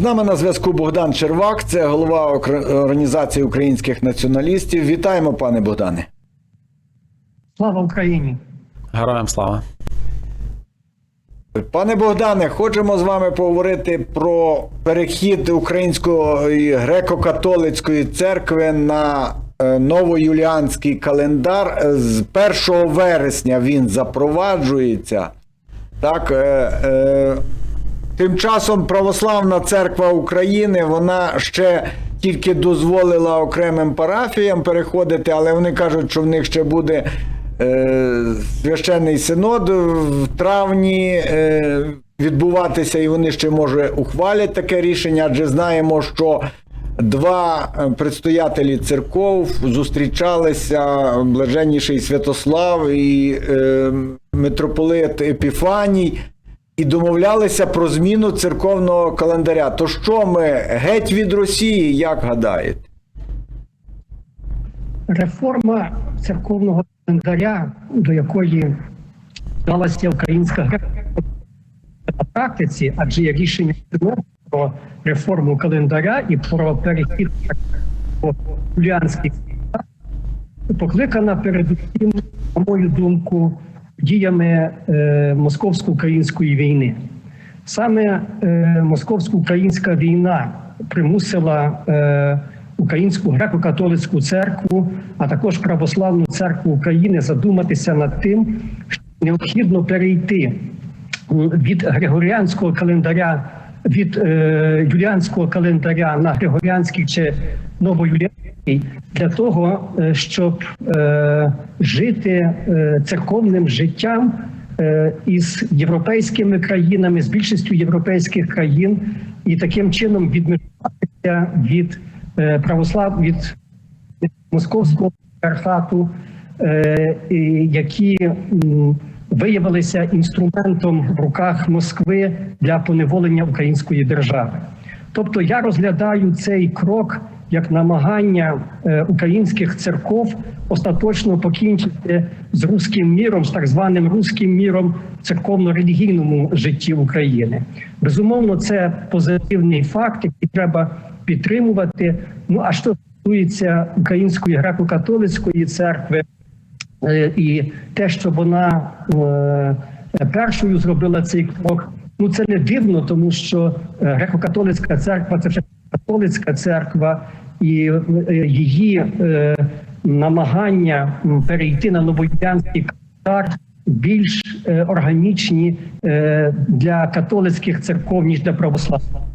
З нами на зв'язку Богдан Червак, це голова організації українських націоналістів. Вітаємо, пане Богдане. Слава Україні! Героям слава. Пане Богдане, хочемо з вами поговорити про перехід Української греко-католицької церкви на е, новоюліанський календар. З 1 вересня він запроваджується. Так, е, е, тим часом Православна церква України вона ще тільки дозволила окремим парафіям переходити, але вони кажуть, що в них ще буде е, священний синод в травні е, відбуватися, і вони ще може ухвалять таке рішення, адже знаємо, що. Два е, предстоятелі церков зустрічалися блаженніший Святослав і е, митрополит Епіфаній і домовлялися про зміну церковного календаря. То що ми геть від Росії, як гадаєте? Реформа церковного календаря, до якої далася українська грека на практиці, адже є рішення про реформу календаря і про перехід до юліанських покликана передусім, на мою думку, діями е, московсько-української війни. Саме е, московсько-українська війна примусила е, Українську греко-католицьку церкву, а також Православну церкву України задуматися над тим, що необхідно перейти від григоріанського календаря, від е, юліанського календаря на григоріанський чи новоюліанський для того, е, щоб е, жити е, церковним життям е, із європейськими країнами, з більшістю європейських країн, і таким чином відмежуватися від е, православ від московського патріархату, е, які м, виявилися інструментом в руках Москви для поневолення української держави. Тобто я розглядаю цей крок як намагання е, українських церков остаточно покінчити з руським міром, з так званим руським міром в церковно-релігійному житті України. Безумовно, це позитивний факт, який треба підтримувати. Ну а що стосується української греко-католицької церкви, і те, що вона е, першою зробила цей крок, ну це не дивно, тому що е, греко-католицька церква це вже католицька церква, і е, її е, намагання перейти на новоюліанський календар більш е, органічні е, для католицьких церков ніж для православних.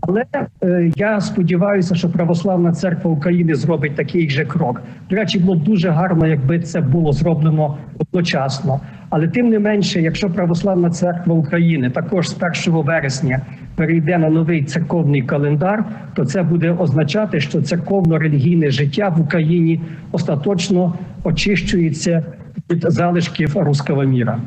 Але е, я сподіваюся, що православна церква України зробить такий же крок. До речі, було б дуже гарно, якби це було зроблено одночасно. Але тим не менше, якщо православна церква України також з 1 вересня перейде на новий церковний календар, то це буде означати, що церковно-релігійне життя в Україні остаточно очищується від залишків руського міра.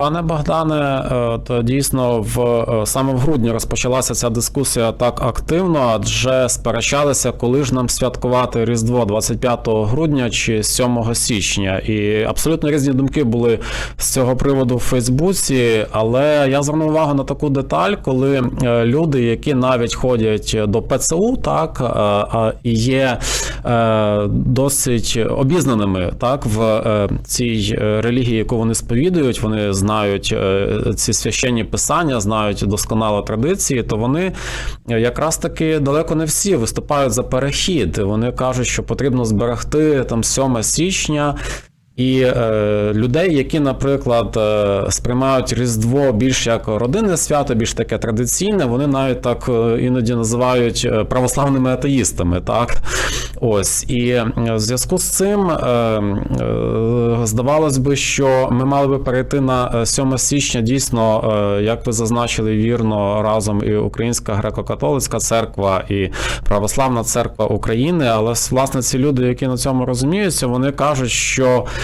Пане Богдане, е, то дійсно в е, саме в грудні розпочалася ця дискусія так активно, адже сперечалися, коли ж нам святкувати Різдво 25 грудня чи 7 січня. І абсолютно різні думки були з цього приводу в Фейсбуці. Але я звернув увагу на таку деталь, коли е, люди, які навіть ходять до ПЦУ, так і є досить обізнаними так в цій релігії, яку вони сповідують, вони знають е, ці священні писання, знають досконало традиції, то вони е, якраз таки далеко не всі виступають за перехід. Вони кажуть, що потрібно зберегти там 7 січня. І е, людей, які, наприклад, е, сприймають Різдво більш як родинне свято, більш таке традиційне, вони навіть так е, іноді називають е, православними атеїстами. Так? Ось. І е, в зв'язку з цим е, е, здавалось би, що ми мали би перейти на е, 7 січня. Дійсно, е, як ви зазначили вірно, разом і Українська греко-католицька церква, і Православна церква України. Але власне ці люди, які на цьому розуміються, вони кажуть, що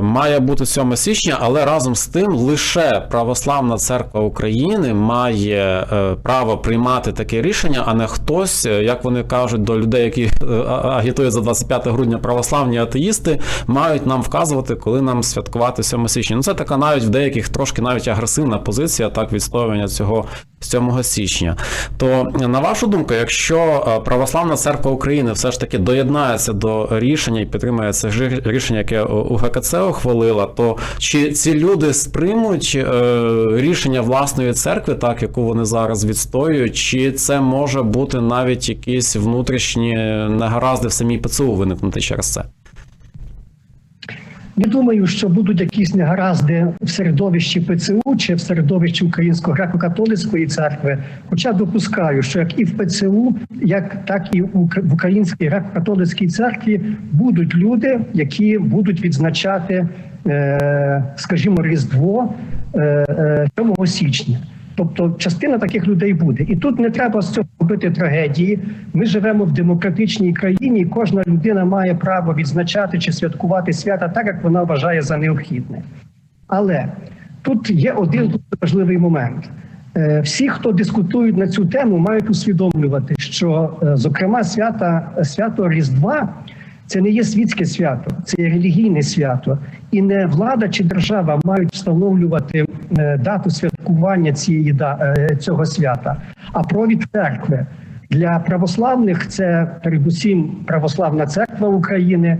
має бути 7 січня, але разом з тим лише Православна церква України має е, право приймати таке рішення, а не хтось, е, як вони кажуть, до людей, які е, агітують за 25 грудня православні атеїсти, мають нам вказувати, коли нам святкувати 7 січня. Ну це така навіть в деяких трошки навіть агресивна позиція, так відстоювання цього 7 січня. То на вашу думку, якщо е, Православна церква України все ж таки доєднається до рішення і підтримує це рішення, яке УГКЦ ухвалила, то чи ці люди сприймуть е, рішення власної церкви, так яку вони зараз відстоюють, чи це може бути навіть якісь внутрішні негаразди в самій ПЦУ виникнути через це? Не думаю, що будуть якісь негаразди в середовищі ПЦУ чи в середовищі Української греко-католицької церкви. Хоча допускаю, що як і в ПЦУ, як так і в Українській греко-католицькій церкві будуть люди, які будуть відзначати, е, скажімо, Різдво е, е, 7 січня. Тобто частина таких людей буде, і тут не треба з цього робити трагедії. Ми живемо в демократичній країні, і кожна людина має право відзначати чи святкувати свята так, як вона вважає за необхідне. Але тут є один дуже важливий момент. Е, Всі, хто дискутують на цю тему, мають усвідомлювати, що, е, зокрема, свята, свято Різдва це не є світське свято, це є релігійне свято. І не влада чи держава мають встановлювати е, дату святкування цієї е, цього свята, а провід церкви. Для православних це передусім православна церква України.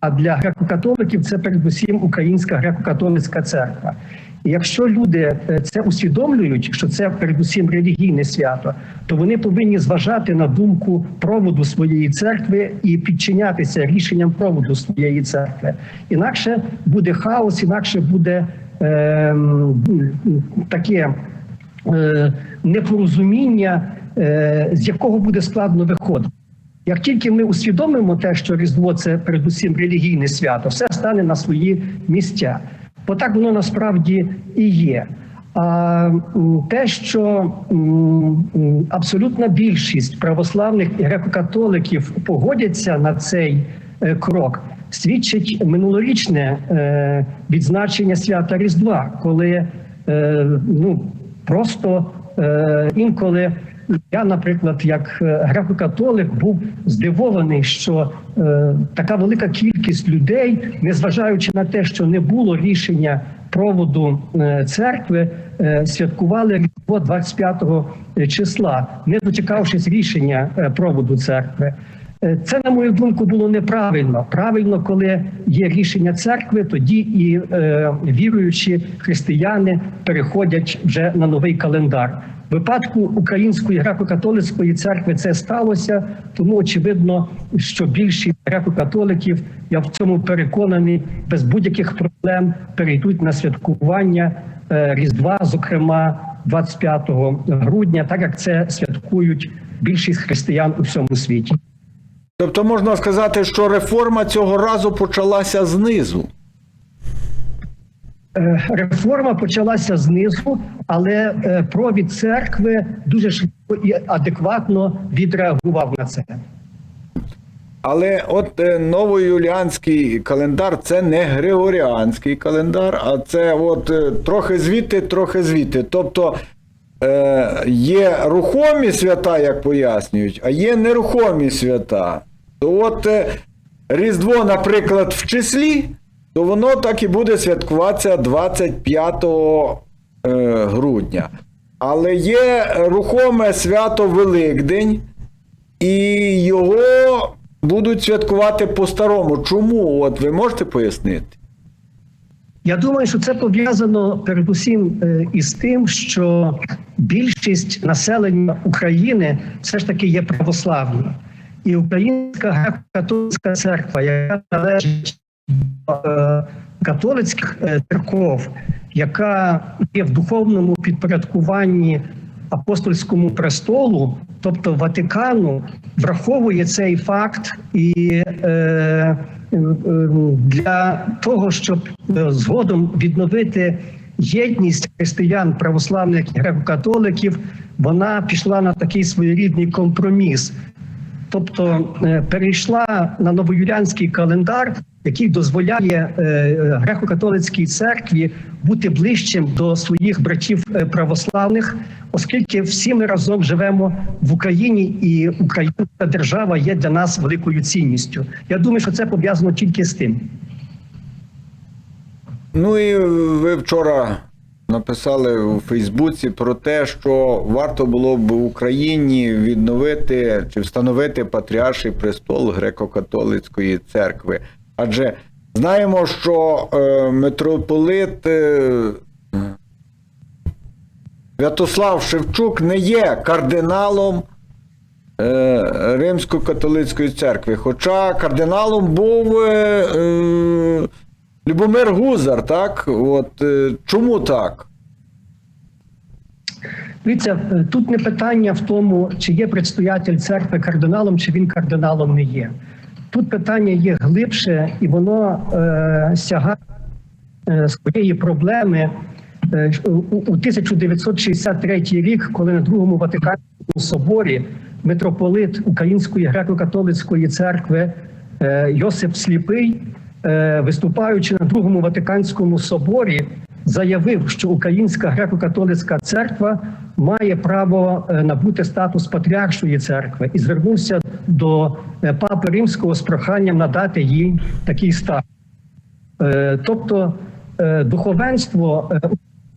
А для греко-католиків це передусім Українська греко-католицька церква. Якщо люди е, це усвідомлюють, що це передусім релігійне свято, то вони повинні зважати на думку проводу своєї церкви і підчинятися рішенням проводу своєї церкви. Інакше буде хаос, інакше буде е, таке е, непорозуміння, е, з якого буде складно виходити. Як тільки ми усвідомимо те, що Різдво це передусім релігійне свято, все стане на свої місця. Бо так воно насправді і є. А те, що абсолютна більшість православних і греко-католиків погодяться на цей е, крок, свідчить минулорічне е, відзначення свята Різдва, коли е, ну просто інколи я, наприклад, як е, греко-католик, був здивований, що е, така велика кількість людей, незважаючи на те, що не було рішення проводу е, церкви, е, святкували Різдво 25 числа, не дочекавшись рішення е, проводу церкви. Е, Це, на мою думку, було неправильно. Правильно, коли є рішення церкви, тоді і е, віруючі християни переходять вже на новий календар. В випадку Української греко-католицької церкви це сталося, тому очевидно, що більшість греко-католиків, я в цьому переконаний, без будь-яких проблем перейдуть на святкування е, Різдва, зокрема 25 грудня, так як це святкують більшість християн у всьому світі. Тобто можна сказати, що реформа цього разу почалася знизу. Е, Реформа почалася знизу, але е, провід церкви дуже швидко і адекватно відреагував на це. Але от е, новоюліанський календар це не григоріанський календар, а це от трохи звідти, трохи звідти. Тобто е, є рухомі свята, як пояснюють, а є нерухомі свята. То от е, Різдво, наприклад, в числі, то воно так і буде святкуватися 25 е, грудня. Але є рухоме свято Великдень, і його будуть святкувати по-старому. Чому? От ви можете пояснити? Я думаю, що це пов'язано передусім е, із тим, що більшість населення України все ж таки є православні. І Українська греко-католицька церква, яка належить до е, католицьких е, церков, яка є в духовному підпорядкуванні апостольському престолу, тобто Ватикану, враховує цей факт і е, для того, щоб е, згодом відновити єдність християн, православних греко-католиків, вона пішла на такий своєрідний компроміс. Тобто е, перейшла на новоюліанський календар, який дозволяє е, е, греко-католицькій церкві бути ближчим до своїх братів православних, оскільки всі ми разом живемо в Україні, і українська держава є для нас великою цінністю. Я думаю, що це пов'язано тільки з тим. Ну і ви вчора написали у Фейсбуці про те, що варто було б в Україні відновити чи встановити патріарший престол греко-католицької церкви. Адже знаємо, що е, митрополит е, Святослав Шевчук не є кардиналом е, Римсько-католицької церкви. Хоча кардиналом був е, е, Любомир Гузар, так? От е, чому так? Дивіться, е, тут не питання в тому, чи є предстоятель церкви кардиналом, чи він кардиналом не є. Тут питання є глибше, і воно е, сягає е, своєї проблеми е, у, у 1963 рік, коли на другому Ватиканському соборі митрополит Української греко-католицької церкви е, Йосип Сліпий, виступаючи на другому Ватиканському соборі, заявив, що Українська греко-католицька церква має право е, набути статус патріаршої церкви і звернувся до е, папи римського з проханням надати їй такий статус. Е, Тобто е, духовенство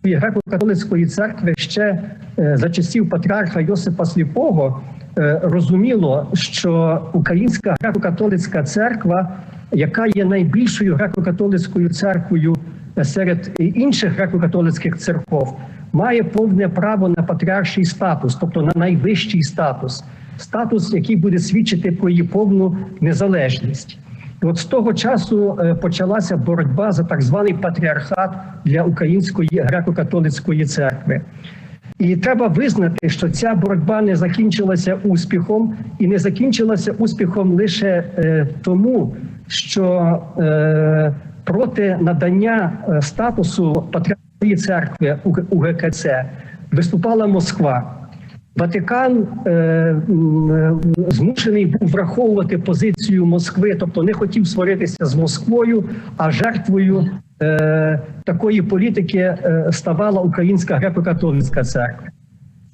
е, греко-католицької церкви ще е, за часів патріарха Йосипа Сліпого е, розуміло, що Українська греко-католицька церква, яка є найбільшою греко-католицькою церквою е, серед інших греко-католицьких церков, має повне право на патріарший статус, тобто на найвищий статус, статус, який буде свідчити про її повну незалежність. І от з того часу е, почалася боротьба за так званий патріархат для Української греко-католицької церкви. І треба визнати, що ця боротьба не закінчилася успіхом, і не закінчилася успіхом лише е, тому, що е, проти надання е, статусу патріархії церкви у, у ГКЦ виступала Москва. Ватикан е, е, змушений був враховувати позицію Москви, тобто не хотів сваритися з Москвою, а жертвою е, такої політики е, ставала Українська греко-католицька церква.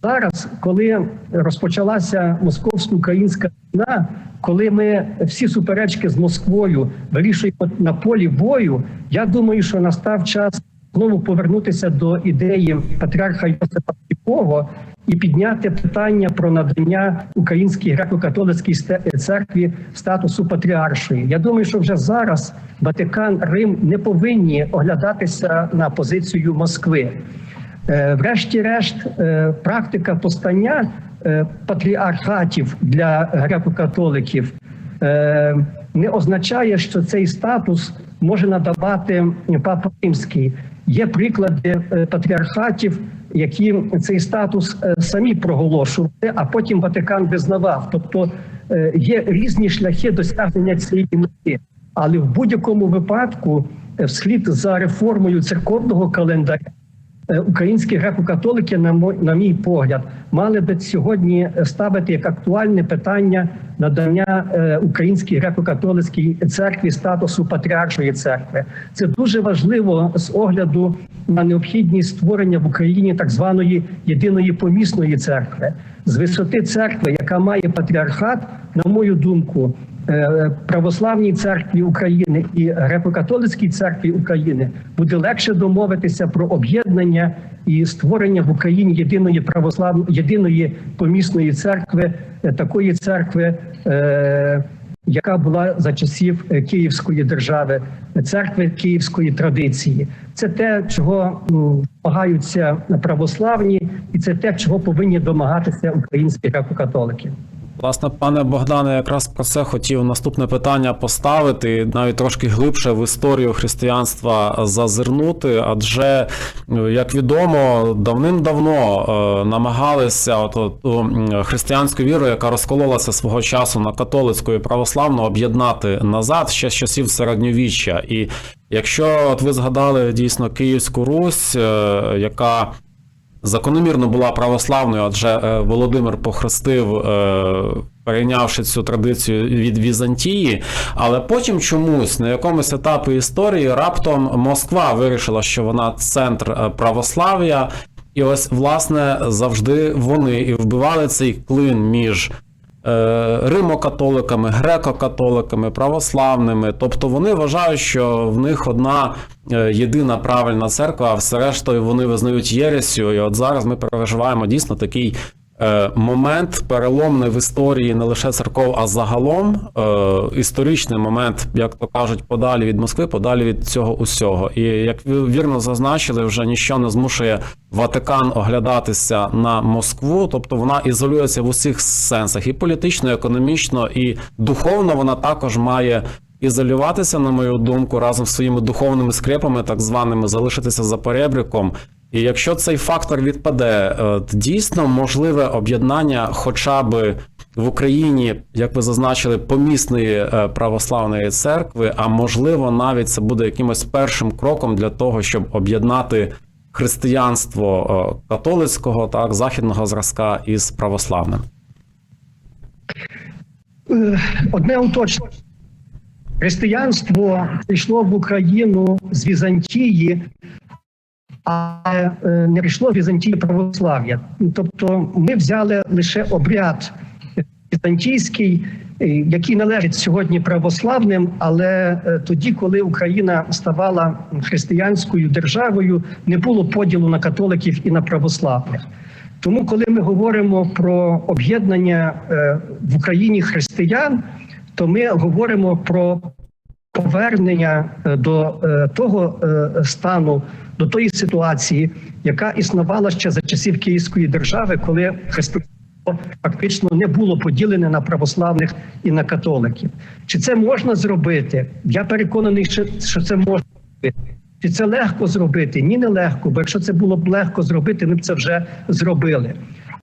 Зараз, коли розпочалася московсько-українська війна, коли ми всі суперечки з Москвою вирішуємо на полі бою, я думаю, що настав час знову повернутися до ідеї патріарха Йосипа Сліпого і підняти питання про надання українській греко-католицькій церкві статусу патріаршої. Я думаю, що вже зараз Ватикан Рим не повинні оглядатися на позицію Москви. Е, Врешті-решт, е, практика постання е, патріархатів для греко-католиків не означає, що цей статус може надавати папа римський. Є приклади патріархатів, які цей статус самі проголошували, а потім Ватикан визнавав. Тобто є різні шляхи досягнення цієї мети. Але в будь-якому випадку, вслід за реформою церковного календаря, українські греко-католики, на мо- на мій погляд, мали би сьогодні ставити як актуальне питання надання е, українській греко-католицькій церкві статусу патріаршої церкви. Це дуже важливо з огляду на необхідність створення в Україні так званої єдиної помісної церкви з висоти церкви, яка має патріархат, на мою думку. Е, Православній церкві України і греко-католицькій церкві України буде легше домовитися про об'єднання і створення в Україні єдиної православної єдиної помісної церкви, е, такої церкви, е, яка була за часів Київської держави, церкви київської традиції. Це те, чого домагаються православні, і це те, чого повинні домагатися українські греко-католики. Власне, пане Богдане, якраз про це хотів наступне питання поставити, навіть трошки глибше в історію християнства зазирнути. Адже, як відомо, давним-давно е, намагалися от, ту, християнську віру, яка розкололася свого часу на католицьку і православну, об'єднати назад ще з часів середньовіччя. І якщо от ви згадали дійсно Київську Русь, е, яка закономірно була православною, адже е, Володимир похрестив, е, перейнявши цю традицію від Візантії. Але потім чомусь на якомусь етапі історії раптом Москва вирішила, що вона центр е, православ'я. І ось, власне, завжди вони і вбивали цей клин між римокатоликами, греко-католиками, православними. Тобто вони вважають, що в них одна е, єдина правильна церква, а все рештою вони визнають єресю. І от зараз ми переживаємо дійсно такий. Е, Момент переломний в історії не лише церков, а загалом е, історичний момент, як то кажуть, подалі від Москви, подалі від цього усього. І як ви вірно зазначили, вже ніщо не змушує Ватикан оглядатися на Москву, тобто вона ізолюється в усіх сенсах, і політично, і економічно, і духовно вона також має ізолюватися, на мою думку, разом з своїми духовними скрепами, так званими, залишитися за перебріком. І якщо цей фактор відпаде, е, дійсно можливе об'єднання, хоча б в Україні, як ви зазначили, помісної е, православної церкви, а можливо, навіть це буде якимось першим кроком для того, щоб об'єднати християнство е, католицького, так західного зразка із православним. Одне уточнення. Християнство прийшло в Україну з Візантії, але е, не прийшло Візантії православ'я. Тобто ми взяли лише обряд візантійський, е, який належить сьогодні православним, але е, тоді, коли Україна ставала християнською державою, не було поділу на католиків і на православних. Тому, коли ми говоримо про об'єднання в Україні християн, то ми говоримо про повернення е, до е, того е, стану, до тої ситуації, яка існувала ще за часів Київської держави, коли християнство фактично не було поділене на православних і на католиків. Чи це можна зробити? Я переконаний, що це можна зробити. Чи це легко зробити? Ні, не легко, бо якщо це було б легко зробити, ми б це вже зробили.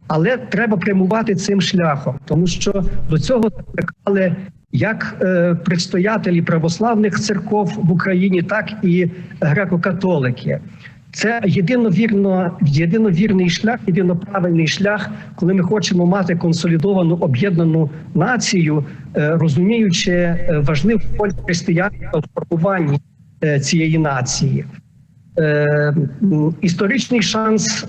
Але треба прямувати цим шляхом, тому що до цього закликали як е, предстоятелі православних церков в Україні, так і греко-католики. Це єдиновірно, єдиновірний шлях, єдиноправильний шлях, коли ми хочемо мати консолідовану об'єднану націю, е, розуміючи е, важливу роль християнства в формуванні цієї нації. Історичний шанс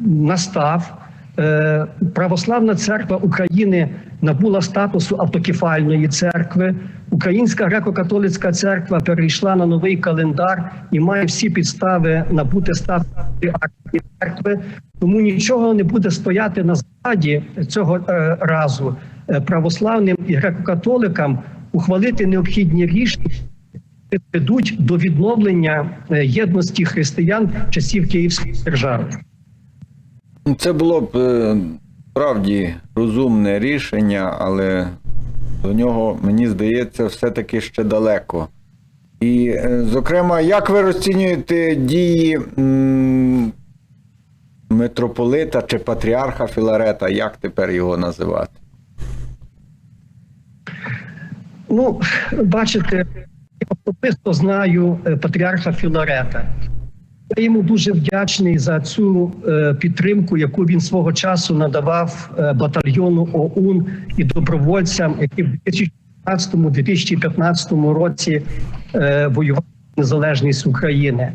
настав. Е, Православна церква України набула статусу автокефальної церкви. Українська греко-католицька церква перейшла на новий календар і має всі підстави набути статус активної церкви. Тому нічого не буде стояти на згоді цього е, разу е, православним і греко-католикам ухвалити необхідні рішення які ведуть до відновлення єдності християн часів Київської держави. Це було б е, справді розумне рішення, але до нього, мені здається, все-таки ще далеко. І, е, зокрема, як ви розцінюєте дії митрополита чи патріарха Філарета, як тепер його називати? Ну, бачите, я особисто знаю е, патріарха Філарета. Я йому дуже вдячний за цю е, підтримку, яку він свого часу надавав е, батальйону ОУН і добровольцям, які в 2014-2015 році е, воювали за незалежність України.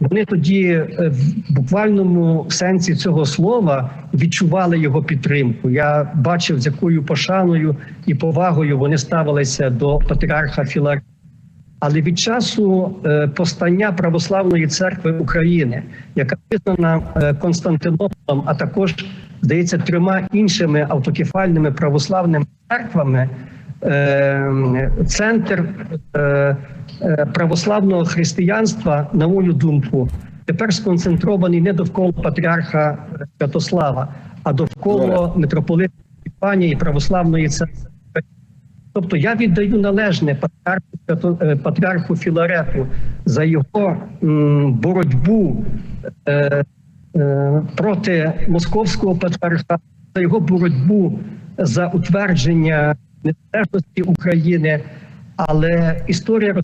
Вони тоді в буквальному сенсі цього слова відчували його підтримку. Я бачив, з якою пошаною і повагою вони ставилися до патріарха Філарета. Але від часу е, постання православної церкви України, яка визнана е, Константинополем, а також здається трьома іншими автокефальними православними церквами, е, центр православного християнства, на мою думку, тепер сконцентрований не довкола патріарха Святослава, а довкола митрополита Іпанії і православної церкви. Тобто я віддаю належне патріарху, е, патріарху Філарету за його боротьбу е, е, проти московського патріарха, за його боротьбу за утвердження незалежності України. Але історія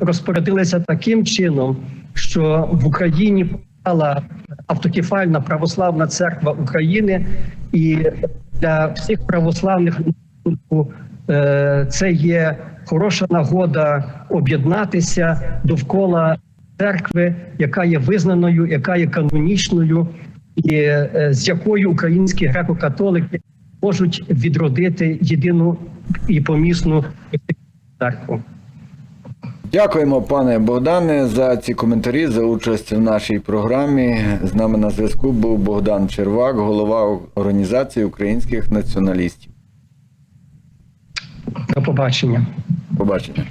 розпорядилася таким чином, що в Україні стала автокефальна православна церква України, і для всіх православних це є хороша нагода об'єднатися довкола церкви, яка є визнаною, яка є канонічною, і е, з якою українські греко-католики можуть відродити єдину і помісну церкву. Дякуємо, пане Богдане, за ці коментарі, за участь в нашій програмі. З нами на зв'язку був Богдан Червак, голова організації українських націоналістів. До побачення. Побачення.